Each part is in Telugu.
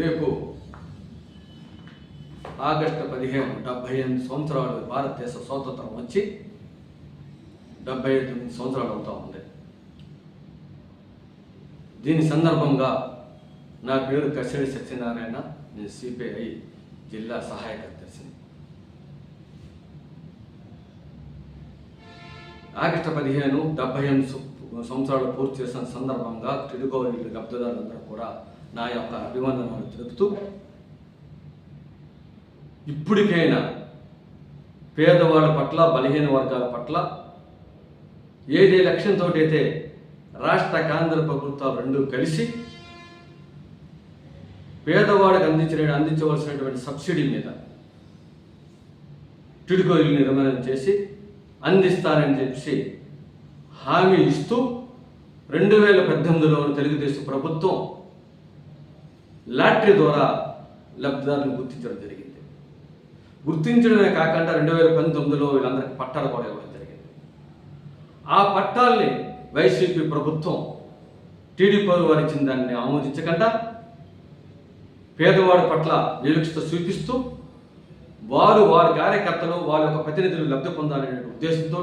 రేపు ఆగస్టు పదిహేను డెబ్బై ఎనిమిది సంవత్సరాలు భారతదేశ స్వాతంత్రం వచ్చి డెబ్బై తొమ్మిది సంవత్సరాలు అవుతా ఉంది. దీని సందర్భంగా నా పేరు కసిరెడ్డి సత్యనారాయణ నేను సిపిఐ జిల్లా సహాయ కార్యదర్శిని. ఆగస్టు పదిహేను డెబ్బై ఎనిమిది సంవత్సరాలు పూర్తి చేసిన సందర్భంగా తెలుగు లబ్ధిదారులందరూ కూడా నా యొక్క అభివందనాలు తెలుపుతూ ఇప్పటికైనా పేదవాళ్ళ పట్ల బలహీన వర్గాల పట్ల ఏదే లక్ష్యంతో అయితే రాష్ట్ర కేంద్ర ప్రభుత్వాలు రెండు కలిసి పేదవాడికి అందించిన అందించవలసినటువంటి సబ్సిడీ మీద టిడుకోలు నిర్మాణం చేసి అందిస్తానని చెప్పి హామీ ఇస్తూ రెండు వేల పద్దెనిమిదిలో తెలుగుదేశం ప్రభుత్వం లాటరీ ద్వారా లబ్ధిదారులను గుర్తించడం జరిగింది. గుర్తించడమే కాకుండా రెండు వేల పంతొమ్మిదిలో వీళ్ళందరికీ పట్టాలు కూడా ఇవ్వడం జరిగింది. ఆ పట్టాల్ని వైసీపీ ప్రభుత్వం టీడీపీ వారు ఇచ్చిన దాన్ని ఆమోదించకుండా పేదవాడి పట్ల వివక్షత చూపిస్తూ వారు వారి కార్యకర్తలు వారి యొక్క ప్రతినిధులు లబ్ధి పొందాలనే ఉద్దేశంతో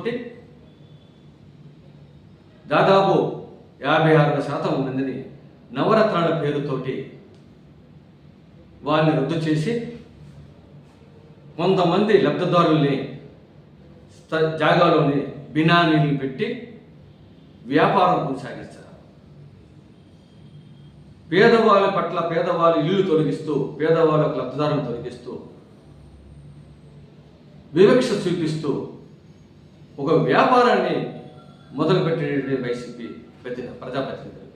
దాదాపు యాభై ఆరు శాతం మందిని నవరత్నాల పేరుతోటి వారిని రద్దు చేసి కొంతమంది లబ్ధిదారుల్ని జాగాలోని బినామీలు పెట్టి వ్యాపారం కొనసాగిస్తారు. పేదవాళ్ళ పట్ల పేదవాళ్ళ ఇల్లు తొలగిస్తూ పేదవాళ్ళకు లబ్ధిదారులను తొలగిస్తూ వివక్ష చూపిస్తూ ఒక వ్యాపారాన్ని మొదలుపెట్టిన వైసీపీ ప్రతి ప్రజాప్రతినిధులు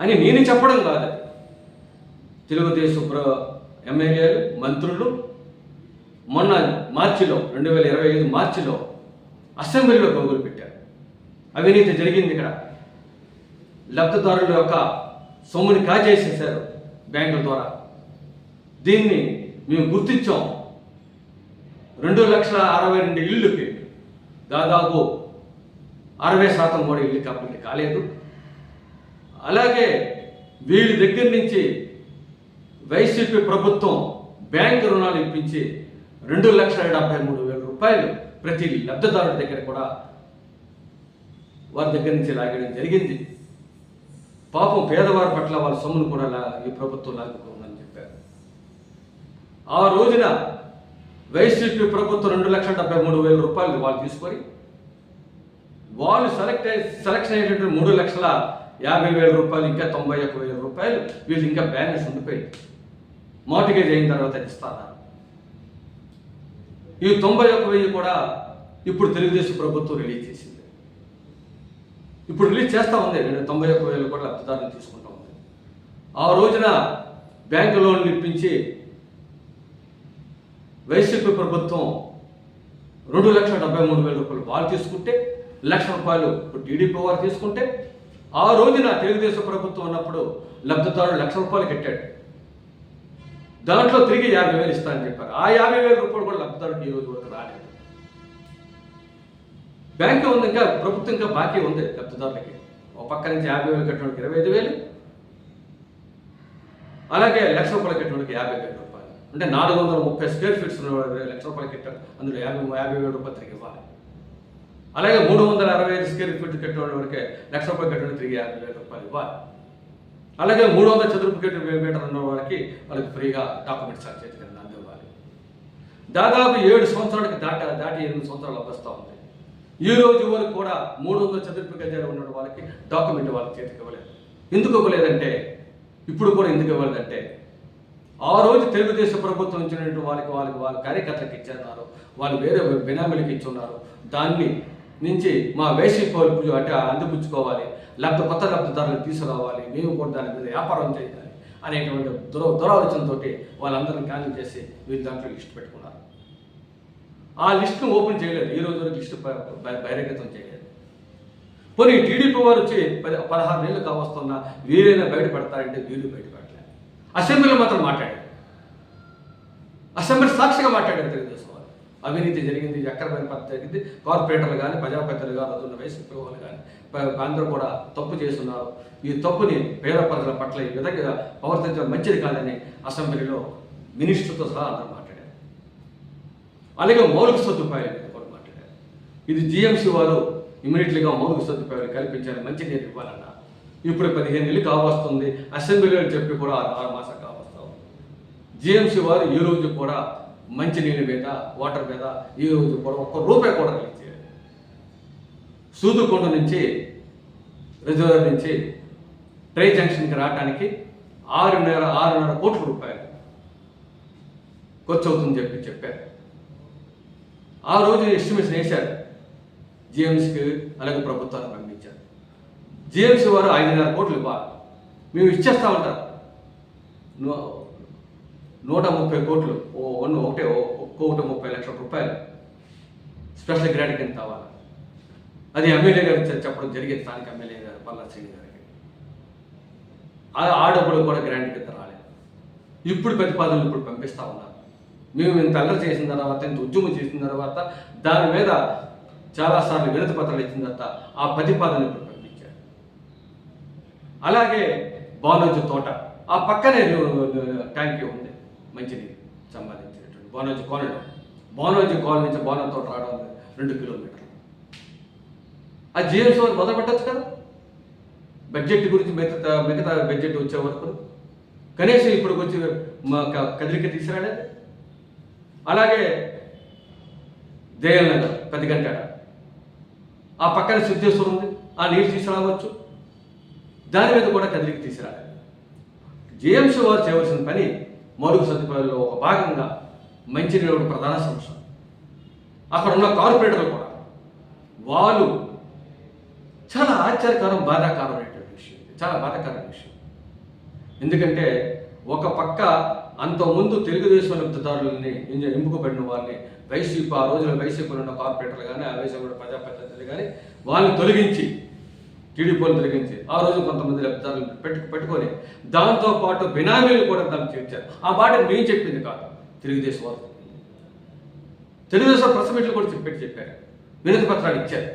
అని నేను చెప్పడం కాదు తెలుగుదేశం ప్ర ఎమ్మెల్యేలు మంత్రులు మొన్న మార్చిలో రెండు వేల ఇరవై ఐదు మార్చిలో అసెంబ్లీలో గోగులు పెట్టారు. అవినీతి జరిగింది ఇక్కడ. లబ్ధిదారుల యొక్క సొమ్ముని కాజేసేశారు బ్యాంకుల ద్వారా. దీన్ని మేము గుర్తించాం. రెండు లక్షల అరవై రెండు ఇళ్ళుకి దాదాపు అరవై శాతం కూడా ఇల్లు కంప్లీట్ కాలేదు. అలాగే వీళ్ళ దగ్గర నుంచి వైసీపీ ప్రభుత్వం బ్యాంకు రుణాలు ఇప్పించి రెండు లక్షల డెబ్బై మూడు వేల రూపాయలు ప్రతి లబ్ధిదారుడి దగ్గర కూడా వారి దగ్గర నుంచి లాగడం జరిగింది. పాపం పేదవారి పట్ల వాళ్ళ సొమ్మును కూడా ఈ ప్రభుత్వం లాగుతుందని చెప్పారు. ఆ రోజున వైసీపీ ప్రభుత్వం రెండు లక్షల డెబ్బై మూడు వేల రూపాయలు వాళ్ళు తీసుకొని వాళ్ళు సెలెక్ట్ అయి సెలక్షన్ అయ్యేటటువంటి మూడు లక్షల యాభై వేల రూపాయలు ఇంకా తొంభై ఒక్క వేల రూపాయలు వీళ్ళు ఇంకా బ్యాలెన్స్ ఉండిపోయింది. మార్టిగేజ్ అయిన తర్వాత ఇస్తారా? ఈ తొంభై ఒక్క వెయ్యి కూడా ఇప్పుడు తెలుగుదేశం ప్రభుత్వం రిలీజ్ చేసింది. ఇప్పుడు రిలీజ్ చేస్తూ ఉంది. నేను తొంభై ఒక్క వేలు కూడా లబ్ధిదారులు తీసుకుంటా ఉంది. ఆ రోజున బ్యాంకు లోన్లు ఇప్పించి వైసీపీ ప్రభుత్వం రెండు లక్షల డెబ్బై మూడు వేల రూపాయలు వాళ్ళు తీసుకుంటే లక్ష రూపాయలు టీడీపీ వారు తీసుకుంటే ఆ రోజున తెలుగుదేశం ప్రభుత్వం ఉన్నప్పుడు లబ్ధిదారుడు లక్ష రూపాయలు కట్టాడు. దాంట్లో తిరిగి యాభై వేలు ఇస్తానని చెప్పారు. ఆ యాభై వేల రూపాయలు కూడా లబ్ధిదారుడికి ఈ రోజు వరకు రాలేదు. బ్యాంకు ఉంది ఇంకా ప్రభుత్వం ఇంకా బాకీ ఉంది లబ్ధిదారులకి. ఒక పక్క నుంచి యాభై వేలు కట్టడానికి ఇరవై ఐదు వేలు. అలాగే లక్ష రూపాయలు కట్టడానికి యాభై వేల రూపాయలు. అంటే నాలుగు వందల ముప్పై స్క్వేర్ ఫీట్స్ ఉన్న లక్ష రూపాయలు కట్టారు అందులో యాభై యాభై వేల రూపాయలు తిరిగి ఇవ్వాలి. అలాగే మూడు వందల అరవై ఐదు స్క్వేర్ ఫీట్ కట్టిన వరకే లక్ష రూపాయలు కట్టడానికి తిరిగి యాభై వేల రూపాయలు ఇవ్వాలి. అలాగే మూడు వందల చదురపు మీటర్ మీటర్ ఉన్న వాళ్ళకి వాళ్ళకి ఫ్రీగా డాక్యుమెంట్స్ చేతికి అందివ్వాలి. దాదాపు ఏడు సంవత్సరాలకి దాట దాటి ఎనిమిది సంవత్సరాలు వస్తూ ఉంది. ఈ రోజు వరకు కూడా మూడు వందల చదురపు గజాలు ఉన్న వాళ్ళకి డాక్యుమెంట్ వాళ్ళకి చేతికి ఇవ్వలేదు. ఎందుకు ఇవ్వలేదంటే ఇప్పుడు కూడా ఎందుకు ఇవ్వలేదంటే ఆ రోజు తెలుగుదేశం ప్రభుత్వం ఇచ్చినటువంటి వాళ్ళకి వాళ్ళకి వాళ్ళ కార్యకర్తలకు ఇచ్చారు వాళ్ళు వేరే బినామీలకు ఇచ్చున్నారు. దాన్ని నుంచి మా వేసి వాళ్ళు అంటే అందిపుచ్చుకోవాలి లేకపోతే కొత్త లబ్ధిదారులు తీసుకురావాలి మేము కూడా దాని మీద వ్యాపారం చేయాలి అనేటువంటి దుర దురాలోచనతో వాళ్ళందరిని క్యాన్సిల్ చేసి వీళ్ళు దాంట్లో లిస్ట్ పెట్టుకున్నారు. ఆ లిస్ట్ను ఓపెన్ చేయలేదు. ఈ రోజు వరకు లిస్టు బహిరంగతం చేయలేదు. పోనీ టీడీపీ వారు వచ్చి పది పదహారు నెలలు కావస్తున్న వీరైనా బయట పెడతారంటే వీళ్ళు బయట పెట్టలేదు అసెంబ్లీలో మాత్రం మాట్లాడారు. అసెంబ్లీ సాక్షిగా మాట్లాడారు తెలుగుదేశం. అవినీతి జరిగింది ఎక్కడ పద్ధతి జరిగింది కార్పొరేటర్లు కానీ ప్రజాపతిలు కానీ ఉన్న వయసు వాళ్ళు కానీ అందరూ కూడా తప్పు చేస్తున్నారు. ఈ తప్పుని పేద ప్రజల పట్ల ఈ విధంగా ప్రవర్తించడం మంచిది కాదని అసెంబ్లీలో మినిస్టర్తో సహా అందరూ మాట్లాడారు. అలాగే మౌలిక సదుపాయాలు కూడా మాట్లాడారు. ఇది జిఎంసీ వారు ఇమీడియట్లీగా మౌలిక సదుపాయాలు కల్పించాలి మంచి నీరు ఇవ్వాలన్న. ఇప్పుడు పదిహేను నెలలు కావస్తుంది. అసెంబ్లీలో చెప్పి కూడా ఆరు ఆరు మాసాలు కావస్తా ఉంది జిఎంసీ వారు ఈ రోజు కూడా మంచినీళ్ళ మీద వాటర్ మీద ఈ రోజు కూడా ఒక్క రూపాయి కూడా రిలీజ్ సూదుకొండ నుంచి రిజర్వర్ నుంచి ట్రై జంక్షన్కి రావడానికి ఆరున్నర ఆరున్నర కోట్ల రూపాయలు ఖర్చు అవుతుందని చెప్పి చెప్పారు. ఆ రోజు ఎస్టిమేషన్ వేశారు. జిఎంసీకి అలాగే ప్రభుత్వాన్ని పంపించారు. జిఎంసీ వారు ఐదున్నర కోట్లు ఇవ్వాలి. మేము ఇచ్చేస్తా ఉంటారు. నూట ముప్పై కోట్లు ఓ వన్ ఒకటే ఒక్కొక్కటి ముప్పై లక్షల రూపాయలు స్పెషల్ గ్రాంట్ కింద కావాలి అది ఎమ్మెల్యే గారు చెప్పడం జరిగింది స్థానిక ఎమ్మెల్యే గారు పల్లా శ్రీని గారికి ఆడప్పుడు కూడా గ్రాండ్ కింద రాలేదు ఇప్పుడు ప్రతిపాదనలు ఇప్పుడు పంపిస్తా ఉన్నారు మేము ఇంత అల్లరి చేసిన తర్వాత ఇంత ఉద్యమం చేసిన తర్వాత దాని మీద చాలాసార్లు వినతి పత్రాలు ఇచ్చిన తర్వాత ఆ ప్రతిపాదన ఇప్పుడు పంపించారు అలాగే బాలోజీ తోట ఆ పక్కనే ట్యాంకీ ఉంది మంచినీరు సంబంధించినటువంటి బానోజు కాలనీ. బానోజు కాలనీ నుంచి బానో తోట రావడం రెండు కిలోమీటర్లు. ఆ జిఎంసీ వారు మొదలు పెట్టచ్చు కదా? బడ్జెట్ గురించి మిగతా మిగతా బడ్జెట్ వచ్చే వరకు. కనీసం ఇప్పుడు వచ్చి మా కదిలిక తీసుకురాలేదు అలాగే జయల్ పెద్ద పది ఆ పక్కన సిద్ధేశ్వరం ఉంది. ఆ నీరు తీసుకురావచ్చు. దాని మీద కూడా కదిలికి తీసుకురాలేదు జేఎంసీ వారు చేయవలసిన పని మౌలిక సదుపాయాల్లో ఒక భాగంగా మంచినీరు ఒకటి ప్రధాన సమస్య అక్కడ ఉన్న కార్పొరేటర్లు కూడా. వాళ్ళు చాలా ఆశ్చర్యకరం బాధాకరమైనటువంటి విషయం. చాలా బాధాకరమైన విషయం. ఎందుకంటే ఒక పక్క అంతకుముందు తెలుగుదేశం లబ్ధిదారులని ఎంపుకబడిన ఎంపికబడిన వారిని వైసీపీ ఆ రోజున వైసీపీలో ఉన్న కార్పొరేటర్లు కానీ ఆ వైసీపీ ప్రజాప్రతినిధులు కానీ వాళ్ళని తొలగించి టీడీపీని తొలగించి ఆ రోజు కొంతమంది లబ్ధిదారులను పెట్టు పెట్టుకొని దాంతో పాటు బినామీలు కూడా దాన్ని చేర్చారు. ఆ మాట మేము చెప్పింది కాదు. తెలుగుదేశం వారు తెలుగుదేశం ప్రెస్ మీట్లు కూడా చెప్పి చెప్పారు. వినతి పత్రాలు ఇచ్చారు.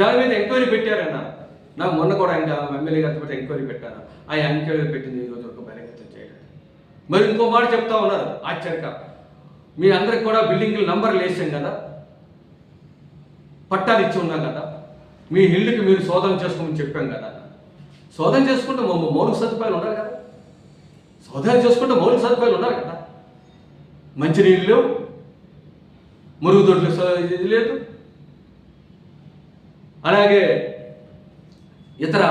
దాని మీద ఎంక్వైరీ పెట్టారన్న. నాకు మొన్న కూడా ఇంకా ఎమ్మెల్యే గారితో పాటు ఎంక్వైరీ పెట్టాను. ఆ ఎంక్వైరీ పెట్టింది ఈరోజు ఒక బహిరంగతం చేయలేదు. మరి ఇంకో మాట చెప్తా ఉన్నారు. ఆశ్చర్యక మీ అందరికి కూడా బిల్డింగ్ నంబర్లు వేసాం కదా. పట్టాలు ఇచ్చి ఉన్నాం కదా. మీ ఇల్లుకి మీరు శోధన చేసుకోమని చెప్పాం కదా. శోధన చేసుకుంటే మౌలిక సదుపాయాలు ఉండాలి కదా. శోధన చేసుకుంటే మౌలిక సదుపాయాలు ఉండాలి కదా. మంచినీళ్ళు లేవు మురుగుదొడ్లు ఇది లేదు. అలాగే ఇతర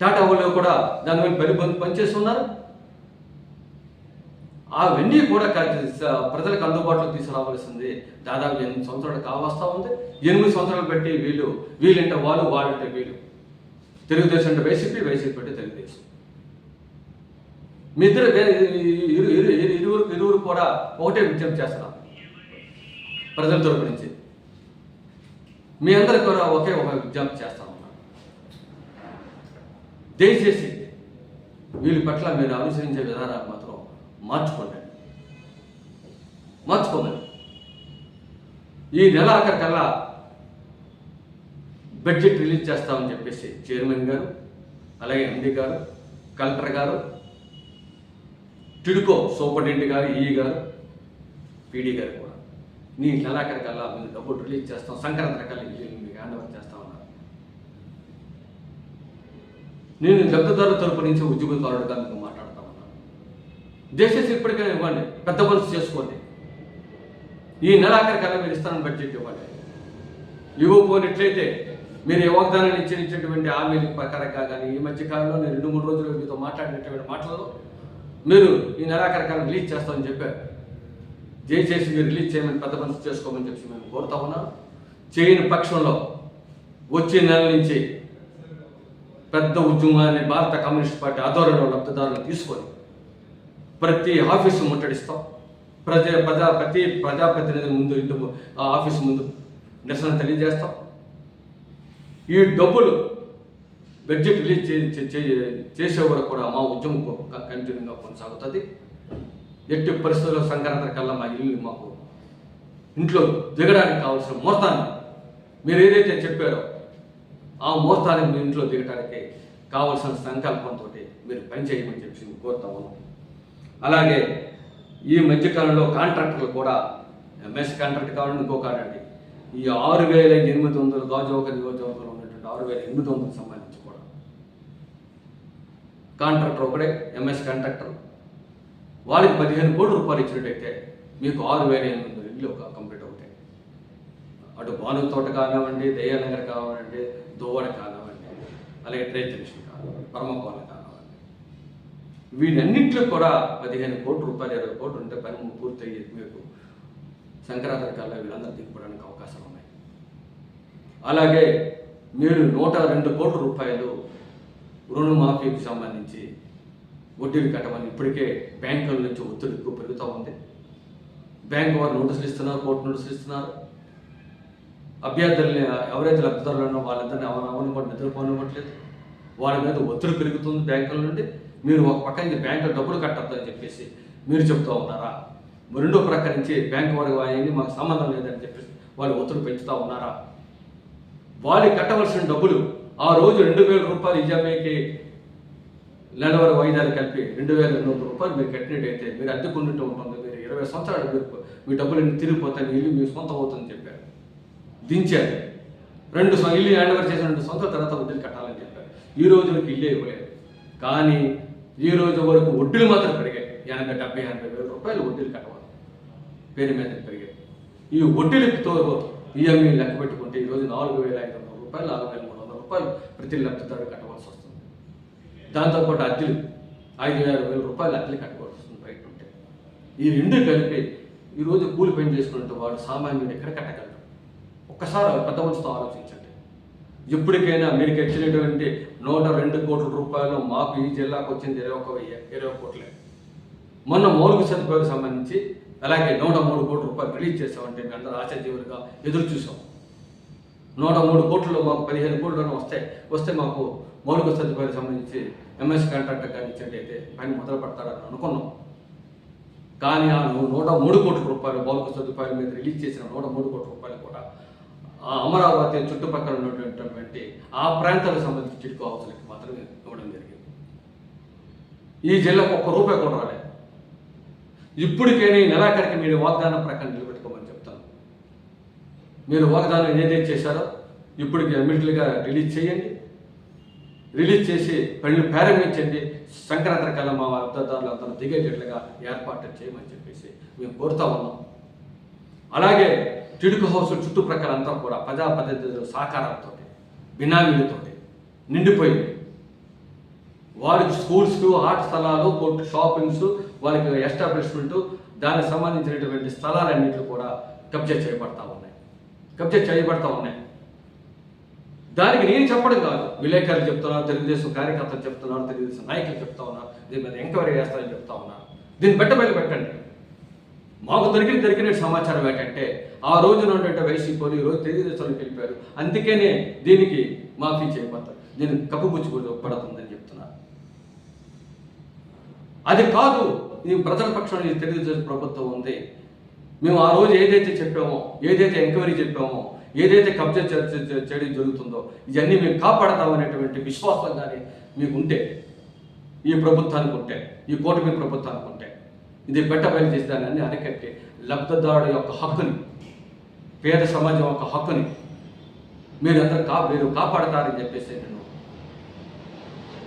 టాటా వాళ్ళు కూడా దాని మీద పని పనిచేస్తున్నారు అవన్నీ కూడా ప్రజలకు అందుబాటులో తీసుకురావాల్సింది. దాదాపు ఎనిమిది సంవత్సరాలు కావస్తా ఉంది. ఎనిమిది సంవత్సరాలు పెట్టి వీళ్ళు వీళ్ళంటే వాళ్ళు వాళ్ళంటే వీళ్ళు. తెలుగుదేశం అంటే వైసీపీ వైసీపీ అంటే తెలుగుదేశం. మీ ఇద్దరు ఇరు ఇరు ఇరు- ఇరువురు ఇరువురు కూడా ఒకటే విజ్ఞప్తి చేస్తున్నాం. ప్రజల తరపు నుంచి. మీ అందరికి కూడా ఒకే ఒక విజ్ఞప్తి చేస్తా ఉన్నాం. దయచేసి వీళ్ళ పట్ల మీరు అనుసరించే విధానాలు మాత్రం మార్చుకోండి మార్చుకోమని ఈ నెల ఆఖరికల్లా బడ్జెట్ రిలీజ్ చేస్తామని చెప్పేసి చైర్మన్ గారు అలాగే ఎండి గారు కలెక్టర్ గారు టిడుకో సూపరింటెండెంట్ గారు ఈ గారు పీడీ గారు కూడా. నీ నెలాఖరికల్లా మీరు డబ్బులు రిలీజ్ చేస్తాం. సంక్రాంతి రకాల మీకు హ్యాండ్ ఓవర్ చేస్తా ఉన్నారు. నేను లబ్ధిదారుల తరపు నుంచి ఉద్యోగదారుడుగా మీకు మాట్లాడుతున్నాను. దయచేసి ఇప్పటికైనా ఇవ్వండి. పెద్ద మనసు చేసుకోండి. ఈ నెలాఖరికల్లా మీరు ఇస్తానని బడ్జెట్ ఇవ్వండి. ఇవ్వకపోయినట్లయితే మీరు ఏ వాగ్దానాన్ని ఇచ్చినటువంటి హామీల ప్రకారంగా కానీ ఈ మధ్య కాలంలో నేను రెండు మూడు రోజులు మీతో మాట్లాడినటువంటి మాటలలో మీరు ఈ నెలాఖరికాలం రిలీజ్ చేస్తామని చెప్పారు. దయచేసి మీరు రిలీజ్ చేయమని పెద్ద మనసు చేసుకోమని చెప్పి మేము కోరుతా ఉన్నాం. చేయని పక్షంలో వచ్చే నెల నుంచి పెద్ద ఉద్యమాన్ని భారత కమ్యూనిస్ట్ పార్టీ ఆధ్వర్యంలో లబ్ధిదారులను తీసుకొని ప్రతి ఆఫీసు ముట్టడిస్తాం. ప్రజా ప్రజా ప్రతి ప్రజాప్రతినిధి ముందు ఇల్లు ఆ ఆఫీసు ముందు నిరసన తెలియజేస్తాం. ఈ డబ్బులు బడ్జెట్ రిలీజ్ చే- చే- చేసే వరకు కూడా మా ఉద్యమం కంటిన్యూగా కొనసాగుతుంది. ఎట్టి పరిస్థితుల్లో సంక్రాంతి కల్లా మా ఇల్లు మాకు ఇంట్లో దిగడానికి కావాల్సిన ముహూర్తాన్ని మీరు ఏదైతే చెప్పారో ఆ ముహూర్తానికి మీ ఇంట్లో దిగడానికి కావాల్సిన సంకల్పంతో మీరు పని చేయమని చెప్పి కోరుతా ఉన్నాం. అలాగే ఈ మధ్యకాలంలో కాంట్రాక్టర్లు కూడా ఎంఎస్ కాంట్రాక్ట్ కావాలని ఇంకో కాదండి ఈ ఆరు వేల ఎనిమిది వందలు గాజువాక నియోజకవర్గంలో ఉన్నటువంటి ఆరు వేల ఎనిమిది వందలకు సంబంధించి కూడా కాంట్రాక్టర్ ఒకడే ఎంఎస్ కాంట్రాక్టర్. వాళ్ళకి పదిహేను కోట్ల రూపాయలు ఇచ్చినట్టయితే మీకు ఆరు వేల ఎనిమిది వందల ఇల్లు ఒక కంప్లీట్ అవుతాయి. అటు భాను తోట కానివ్వండి దయ్యానగర్ కానివ్వండి దోవడ కానివ్వండి అలాగే ట్రైన్ జంక్షన్ కానివ్వండి పరమకోన కానివ్వండి. వీటన్నింటిలో కూడా పదిహేను కోట్ల రూపాయలు ఇరవై కోట్లు ఉంటే పని పూర్తయ్యి మీకు సంక్రాంతి కల్లా వీళ్ళందరూ దిగిపోవడానికి అవకాశాలు ఉన్నాయి. అలాగే మీరు నూట రెండు కోట్ల రూపాయలు రుణమాఫీకి సంబంధించి వడ్డీలు కట్టమని ఇప్పటికే బ్యాంకుల నుంచి ఒత్తిడి ఎక్కువ పెరుగుతూ ఉంది. బ్యాంకు వారు నోటీసులు ఇస్తున్నారు కోర్టు నోటీసులు ఇస్తున్నారు. అభ్యర్థుల్ని ఎవరైతే లబ్ధిదారులు ఉన్నారో వాళ్ళందరినీ ఎవరు కూడా నిద్రపోనివ్వట్లేదు. వాళ్ళ మీద ఒత్తిడి పెరుగుతుంది బ్యాంకుల నుండి. మీరు ఒక పక్క నుంచి బ్యాంకులో డబ్బులు కట్టద్దని చెప్పేసి మీరు చెప్తూ ఉన్నారా? రెండో ప్రక్క నుంచి బ్యాంకు వారి వారిని మాకు సంబంధం లేదని చెప్పేసి వాళ్ళు ఒత్తిడి పెంచుతూ ఉన్నారా? వాళ్ళకి కట్టవలసిన డబ్బులు ఆ రోజు రెండు వేల రూపాయలు ఈజామీకి నెలవారి వాయిదాలు కలిపి రెండు వేల రెండు వందల రూపాయలు మీరు కట్టినట్టయితే మీరు అద్దెకుంటుంటూ ఉంటుంది. మీరు ఇరవై సంవత్సరాలు మీరు మీ డబ్బులు తిరిగిపోతాయి మీ ఇల్లు మీ సొంతం అవుతుందని చెప్పారు. దించారు. రెండు సం- ఇల్లు హ్యాండ్ ఓవర్ చేసిన రెండు సంవత్సరాల తర్వాత వడ్డీలు కట్టాలని చెప్పారు. ఈ రోజు వరకు ఇల్లే ఇవ్వలేదు. కానీ ఈ రోజు వరకు వడ్డీలు మాత్రం పెరిగాయి. ఎనభై డెబ్బై ఎనభై వేల రూపాయలు వడ్డీలు కట్టవాలి పేరు మీద పెరిగాయి. ఈ వడ్డీలతో ఈఎంఐ లెక్క పెట్టుకుంటే ఈరోజు నాలుగు వేల ఐదు వందల రూపాయలు నాలుగు వేల మూడు వందల రూపాయలు ప్రతి లబ్ధిదారు కట్టవలసి వస్తుంది. దాంతోపాటు అద్దెలు ఐదు ఆరు వేల రూపాయలు అద్దెలు కట్టవలసి వస్తుంది బయట ఉంటే. ఈ రెండు కలిపి ఈరోజు కూలి పని చేసుకుంటే వాడు సామాన్యుడు ఎక్కడ కట్టగలరు ఒక్కసారి పెద్ద మనసుతో ఆలోచించారు ఇప్పటికైనా మీరు ఇచ్చినటువంటి నూట రెండు కోట్ల రూపాయలు మాకు ఈ జిల్లాకు వచ్చింది ఇరవై ఒక వెయ్యి ఇరవై కోట్లే. మొన్న మౌలిక సదుపాయాలకు సంబంధించి అలాగే నూట మూడు కోట్ల రూపాయలు రిలీజ్ చేసామంటే మేము అందరూ ఆశాజీవులుగా ఎదురు చూసాం నూట మూడు కోట్లు మాకు పదిహేను కోట్లను వస్తే వస్తే మాకు మౌలిక సదుపాయాలకు సంబంధించి ఎంఎస్ కాంట్రాక్టర్ గారు ఇచ్చినట్టయితే పని మొదలు పెడతారని అనుకున్నాం. కానీ ఆ నూట మూడు కోట్ల రూపాయలు మౌలిక సదుపాయాల మీద రిలీజ్ చేసిన నూట మూడు కోట్ల రూపాయలు కూడా అమరావతి చుట్టుపక్కల ఉన్నటువంటి ఆ ప్రాంతాలకు సంబంధించి చిట్టుకో అవసరాలకి మాత్రమే ఇవ్వడం జరిగింది. ఈ జిల్లాకు ఒక్క రూపాయి కూడా రాలేదు. ఇప్పటికైనా ఈ నెలాఖరికి మీరు వాగ్దానం ప్రకారం నిలబెట్టుకోమని చెప్తాను. మీరు వాగ్దానం ఏదైతే చేశారో ఇప్పటికి ఇమ్మీడియట్గా రిలీజ్ చేయండి. రిలీజ్ చేసి పనులు ప్రారంభించండి. సంక్రాంతి కాలం మా అర్థదారులు అందరూ దిగేటట్లుగా ఏర్పాటు చేయమని చెప్పేసి మేము కోరుతా ఉన్నాం. అలాగే టిడుకు హౌస్ చుట్టుప్రక్కల అంతా కూడా ప్రజా పద్ధతులు సహకారంతో బినామీలతో నిండిపోయింది. వారికి స్కూల్స్ ఆర్ట్ స్థలాలు కొట్టు షాపింగ్స్ వారికి ఎస్టాబ్లిష్మెంట్ దానికి సంబంధించినటువంటి స్థలాలన్నింటిలో కూడా కబ్జా చేయబడతా ఉన్నాయి. కబ్జా చేయబడతా ఉన్నాయి. దానికి నేను చెప్పడం కాదు. విలేకరులు చెప్తున్నారు తెలుగుదేశం కార్యకర్తలు చెప్తున్నారు తెలుగుదేశం నాయకులు చెప్తా ఉన్నారు దీని మీద ఎంక్వైరీ చేస్తారని చెప్తా ఉన్నారు. దీన్ని బయట పెట్టండి మాకు దొరికిన దొరికిన సమాచారం ఏంటంటే ఆ రోజున ఉన్నటువంటి వైసీపీలు ఈరోజు రోజు తెలుగుదేశంలోకి వెళ్ళిపోయారు. అందుకనే దీనికి మాఫీ చేయబడతారు దీనికి కప్పుపుచ్చి పడుతుందని చెప్తున్నారు అది కాదు ఈ ప్రజల పక్షాన తెలుగుదేశం ప్రభుత్వం ఉంది. మేము ఆ రోజు ఏదైతే చెప్పామో ఏదైతే ఎంక్వైరీ చెప్పామో ఏదైతే కబ్జా చేయడం జరుగుతుందో ఇవన్నీ మేము కాపాడతామనేటువంటి విశ్వాసం కానీ మీకు ఉంటే ఈ ప్రభుత్వానికి ఉంటే ఈ కూటమి ప్రభుత్వానికి ఉంటే ఇది బయలు చేసి అరికట్టే లబ్ధదారుడు యొక్క హక్కుని పేద సమాజం యొక్క హక్కుని మీరు అందరు కా మీరు కాపాడతారని చెప్పేసి నేను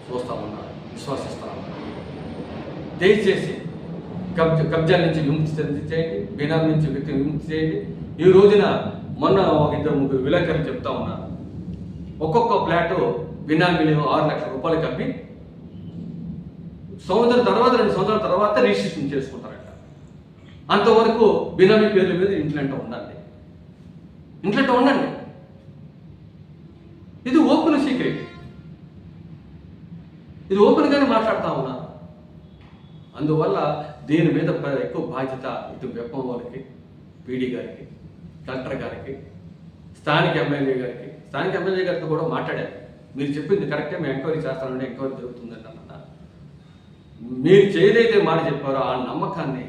చూస్తా ఉన్నాను విశ్వసిస్తా దయచేసి కబ్జ కబ్జా నుంచి విముక్తి చెంది చేయండి బినామీ నుంచి వ్యక్తి విముక్తి చేయండి. ఈ రోజున మొన్న ఒక ఇద్దరు ముగ్గురు విలేకరులు చెప్తా ఉన్నారు. ఒక్కొక్క ఫ్లాటు బినామీలు ఆరు లక్షల రూపాయలు కప్పి సంవత్సరం తర్వాత రెండు సంవత్సరాల తర్వాత రిజిస్ట్రేషన్ చేసుకుంటారట అంతవరకు బినామీ పేర్ల మీద ఇంట్లో ఉండండి ఇంట్లో ఉండండి ఇది ఓపెన్ సీక్రెట్. ఇది ఓపెన్గానే మాట్లాడుతూ ఉన్నారు అందువల్ల దీని మీద ఎక్కువ బాధ్యత ఇటు వెప్పం వాళ్ళకి పీడీ గారికి కలెక్టర్ గారికి స్థానిక ఎమ్మెల్యే గారికి స్థానిక ఎమ్మెల్యే గారితో కూడా మాట్లాడారు. మీరు చెప్పింది కరెక్టే మేము ఎంక్వైరీ చేస్తామంటే ఎంక్వైరీ జరుగుతుందండి మీరు ఏదైతే మాట చెప్పారో ఆ నమ్మకాన్ని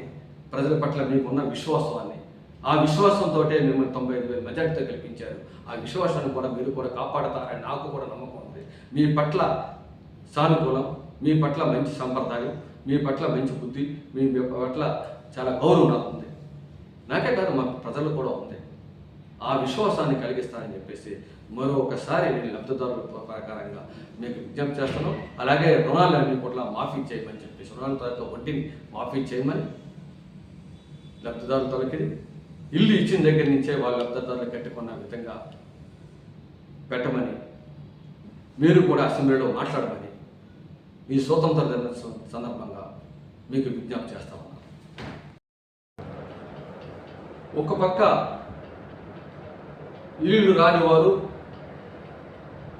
ప్రజల పట్ల మీకున్న విశ్వాసాన్ని ఆ విశ్వాసంతో మిమ్మల్ని తొంభై ఐదు వేల మెజార్టీతో గెలిపించారు. ఆ విశ్వాసాన్ని కూడా మీరు కూడా కాపాడతారని నాకు కూడా నమ్మకం ఉంది. మీ పట్ల సానుకూలం మీ పట్ల మంచి సంప్రదాయం మీ పట్ల మంచి బుద్ధి మీ పట్ల చాలా గౌరవం నాకు ఉంది. నాకే కాదు మా ప్రజలు కూడా ఉంది. ఆ విశ్వాసాన్ని కలిగిస్తానని చెప్పేసి మరొకసారి నేను లబ్ధిదారుల ప్రకారంగా మీకు విజ్ఞప్తి చేస్తాను అలాగే రుణాలు అన్ని కూడా మాఫీ చేయమని చెప్పేసి రుణాల తర్వాత వడ్డీని మాఫీ చేయమని లబ్ధిదారులకి ఇల్లు ఇచ్చిన దగ్గర నుంచే వాళ్ళ లబ్ధిదారులు కట్టుకున్న విధంగా పెట్టమని మీరు కూడా అసెంబ్లీలో మాట్లాడమని ఈ స్వతంత్ర దినోత్సవం సందర్భంగా మీకు విజ్ఞప్తి చేస్తా ఉన్నాను. ఒక పక్క ఇల్లు రాని వారు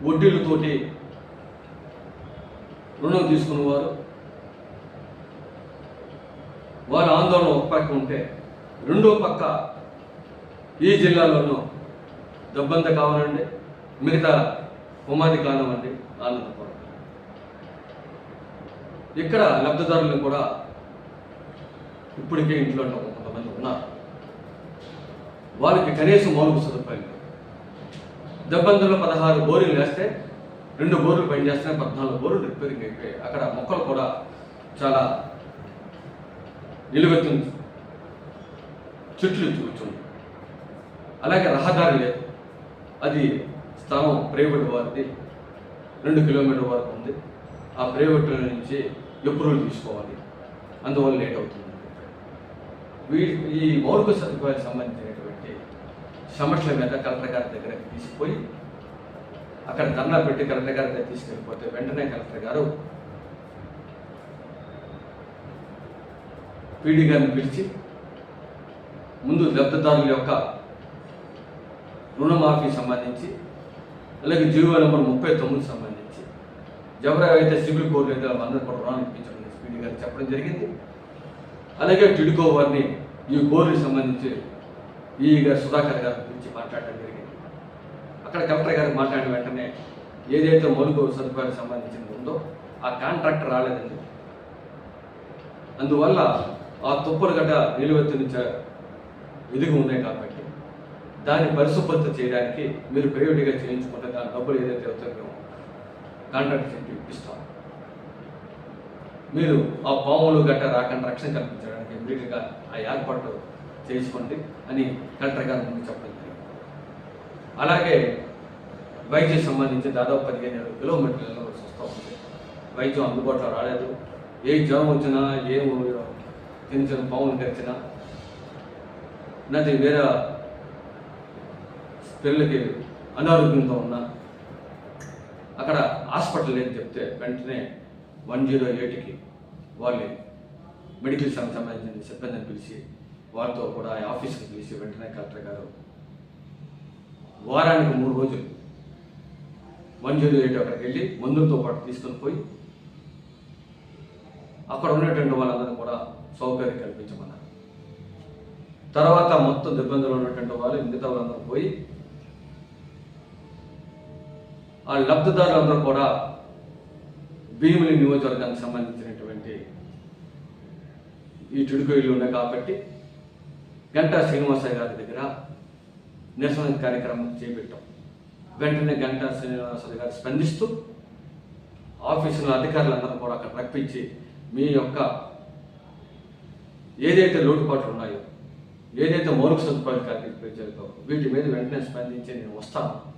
వడ్డీలతోటి రుణం తీసుకున్నవారు వారి ఆందోళన ఒక పక్క ఉంటే రెండో పక్క ఈ జిల్లాలోనూ దబ్బంత కావాలండి మిగతా ఉమాది కానివ్వండి ఆనందపురం ఇక్కడ లబ్ధిదారులను కూడా ఇప్పటికే ఇంట్లో కొంతమంది ఉన్నారు. వారికి కనీసం మౌలిక సదుపాయాలు దెబ్బందులో పదహారు బోరులు వేస్తే రెండు బోర్లు పనిచేస్తున్నాయి పద్నాలుగు బోర్లు రిపేరింగ్ అయిపోయాయి. అక్కడ మొక్కలు కూడా చాలా నిలువెత్తుంది చెట్లు కూర్చుంది అలాగే రహదారి లేదు. అది స్థలం ప్రైవేట్ వారిది. రెండు కిలోమీటర్ వరకు ఉంది. ఆ ప్రైవేట్ నుంచి అప్రూవల్ తీసుకోవాలి. అందువల్ల లేట్ అవుతుంది. వీటి ఈ మౌలిక సదుపాయాలకు సంబంధించిన సమస్యల మీద కలెక్టర్ గారి దగ్గరకు తీసుకుపోయి అక్కడ ధర్నా పెట్టి కలెక్టర్ గారి దగ్గర తీసుకెళ్ళిపోతే వెంటనే కలెక్టర్ గారు పీడీ గారిని పిలిచి ముందు లబ్ధిదారుల యొక్క రుణమాఫీ సంబంధించి అలాగే జీవో నెంబర్ ముప్పై తొమ్మిది సంబంధించి ఎవరైతే సివిల్ కోర్టు లేదో అందరూ కూడా రుణాలు ఇప్పించడం పీడీ గారికి చెప్పడం జరిగింది. అలాగే టిడ్కో వారిని ఈ బోర్డుకి సంబంధించి ఈ సుధాకర్ గారి గురించి మాట్లాడడం జరిగింది. అక్కడ కలెక్టర్ గారు మాట్లాడిన వెంటనే ఏదైతే మౌలిక సదుపాయాలకు సంబంధించింది ఉందో ఆ కాంట్రాక్టర్ రాలేదండి. అందువల్ల ఆ తుప్పలు గడ్డ నిలువెత్తు నుంచి ఎదిగి ఉన్నాయి కాబట్టి దాన్ని పరిశుభ్రత చేయడానికి మీరు ప్రైవేట్గా చేయించుకుంటే దాని డబ్బులు ఏదైతే అవుతాయో మేము కాంట్రాక్ట్ ఇప్పిస్తాం మీరు ఆ పాములు గట్ట రాకుండా రక్షణ కల్పించడానికి ఇమ్మీడియట్గా ఆ ఏర్పాటు చేసుకోండి అని కలెక్టర్ గారు ముందు చెప్పడం జరిగింది. అలాగే వైద్యం సంబంధించి దాదాపు పదిహేను ఏడు కిలోమీటర్లలో వస్తూ ఉంది. వైద్యం అందుబాటులో రాలేదు. ఏ జ్వరం వచ్చినా ఏ చిన్న చిన్న పావులు తెచ్చినా నది వేరే పిల్లలకి అనారోగ్యంతో ఉన్నా అక్కడ హాస్పిటల్ ఏం చెప్తే వెంటనే వన్ జీరో ఎయిట్కి వాళ్ళు మెడికల్ సంబంధించిన సిబ్బందిని పిలిచి వారితో కూడా ఆ ఆఫీస్కి పిలిచి వెంటనే కలెక్టర్ గారు వారానికి మూడు రోజులు వన్ జీరో ఎయిట్ అక్కడికి వెళ్ళి మందులతో పాటు తీసుకొని పోయి అక్కడ ఉన్నటువంటి వాళ్ళందరూ కూడా సౌకర్యం కల్పించమన్నారు. తర్వాత మొత్తం ఇబ్బందులు ఉన్నటువంటి వాళ్ళు మిగతా వాళ్ళందరూ పోయి ఆ లబ్ధిదారులందరూ కూడా భీముని నియోజకవర్గానికి సంబంధించినటువంటి ఈ టిడుకోయిలు ఉన్నాయి కాబట్టి గంటా శ్రీనివాసయ్య గారి దగ్గర నిరసన కార్యక్రమం చేపట్టాం. వెంటనే గంటా శ్రీనివాసయ్య గారు స్పందిస్తూ ఆఫీసులో అధికారులందరూ కూడా అక్కడ రప్పించి మీ యొక్క ఏదైతే లోటుపాట్లు ఉన్నాయో ఏదైతే మౌలిక సదుపాయాలు కల్పించారో వీటి మీద వెంటనే స్పందించి నేను వస్తాను.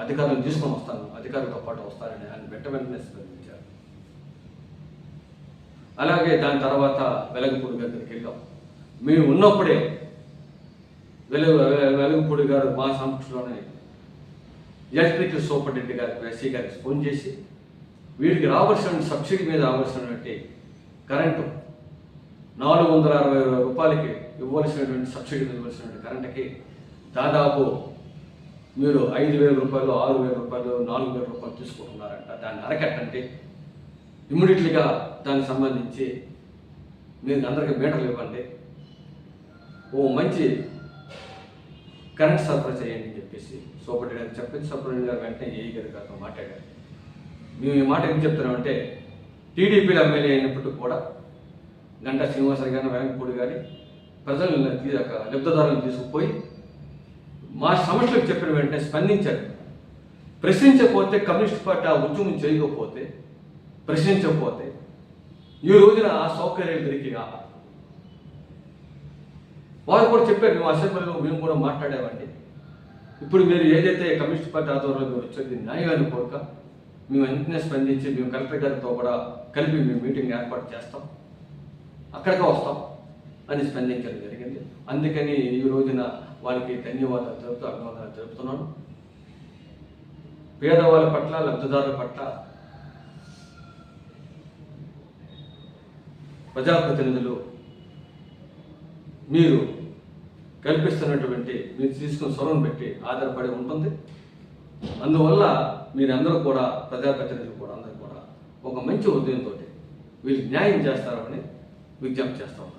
అధికారులను తీసుకొని వస్తాను. అధికారులతో పాటు వస్తానని ఆయన వెంట వెంటనే స్పందించారు. అలాగే దాని తర్వాత వెలగపూడి దగ్గరికి వెళ్ళాం. మేము ఉన్నప్పుడే వెలుగు వెలుగుపూడి గారు మా సంస్థలోనే ఎలక్ట్రికల్ సూపరింటెండెంట్ గారికి ఎస్సీ గారికి ఫోన్ చేసి వీడికి రావాల్సిన సబ్సిడీ మీద రావాల్సినటువంటి కరెంటు నాలుగు వందల అరవై రూపాయలకి ఇవ్వాల్సినటువంటి సబ్సిడీ మీద ఇవ్వాల్సినటువంటి కరెంటుకి దాదాపు మీరు ఐదు వేల రూపాయలు ఆరు వేల రూపాయలు నాలుగు వేల రూపాయలు తీసుకుంటున్నారంట. దాన్ని అరకట్టండి ఇమ్మీడియట్లీగా దానికి సంబంధించి మీరు అందరికీ మీటర్లు ఇవ్వండి. ఓ మంచి కరెంట్ సరఫరా చేయండి అని చెప్పేసి సూపరింటెండెంట్ గారు చెప్పింది సూపరింటెండెంట్ గారు వెంటనే ఏ గారి గారితో మాట్లాడారు. మేము ఈ మాట ఏం చెప్తున్నామంటే టీడీపీలో ఎమ్మెల్యే అయినప్పటికీ కూడా గంటా శ్రీనివాసరావు గారిని వెనకపూడి గారి ప్రజలను తీ- ఒక లబ్ధిదారులను తీసుకుపోయి మా సమస్యలకు చెప్పిన వెంటనే స్పందించారు. ప్రశ్నించకపోతే కమ్యూనిస్ట్ పార్టీ ఆ ఉద్యమం చేయకపోతే ప్రశ్నించకపోతే ఈ రోజున ఆ సౌకర్యాలు దొరికి వారు కూడా చెప్పారు మేము అసెంబ్లీలో మేము కూడా మాట్లాడామండి. ఇప్పుడు మీరు ఏదైతే కమ్యూనిస్ట్ పార్టీ ఆధ్వర్యంలో మీరు వచ్చేది న్యాయాన్ని కోరుక మేము వెంటనే స్పందించి మేము కలెక్టర్ గారితో కూడా కలిపి మేము మీటింగ్ ఏర్పాటు చేస్తాం. అక్కడికే వస్తాం అని స్పందించడం జరిగింది. అందుకని ఈ రోజున వారికి ధన్యవాదాలు తెలుపుతూ అభివాదాలు తెలుపుతున్నాను. పేదవాళ్ళ పట్ల లబ్ధిదారుల పట్ల ప్రజాప్రతినిధులు మీరు కల్పిస్తున్నటువంటి మీరు తీసుకున్న స్వరం పెట్టి ఆధారపడి ఉంటుంది. అందువల్ల మీరందరూ కూడా ప్రజాప్రతినిధులు కూడా అందరూ కూడా ఒక మంచి ఉదయంతో వీళ్ళకి న్యాయం చేస్తారని విజ్ఞప్తి చేస్తా ఉన్నాను.